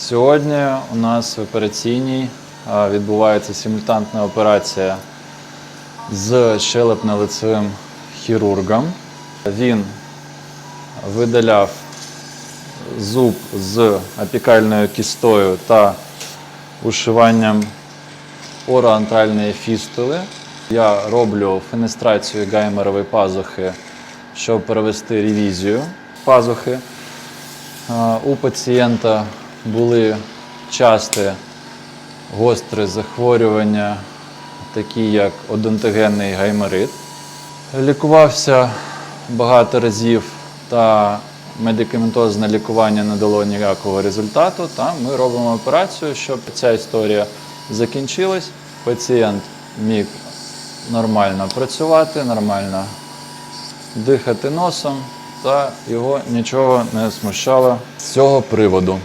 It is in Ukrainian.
Сьогодні у нас в операційній відбувається симультантна операція з щелепно-лицевим хірургом. Він видаляв зуб з апікальною кістою та ушиванням ороантральної фістули. Я роблю фенестрацію гаймерової пазухи, щоб провести ревізію пазухи. У пацієнта були часті гострі захворювання, такі як одонтогенний гайморит. Лікувався багато разів та медикаментозне лікування не дало ніякого результату. Та ми робимо операцію, щоб ця історія закінчилась. Пацієнт міг нормально працювати, нормально дихати носом, та його нічого не смущало з цього приводу.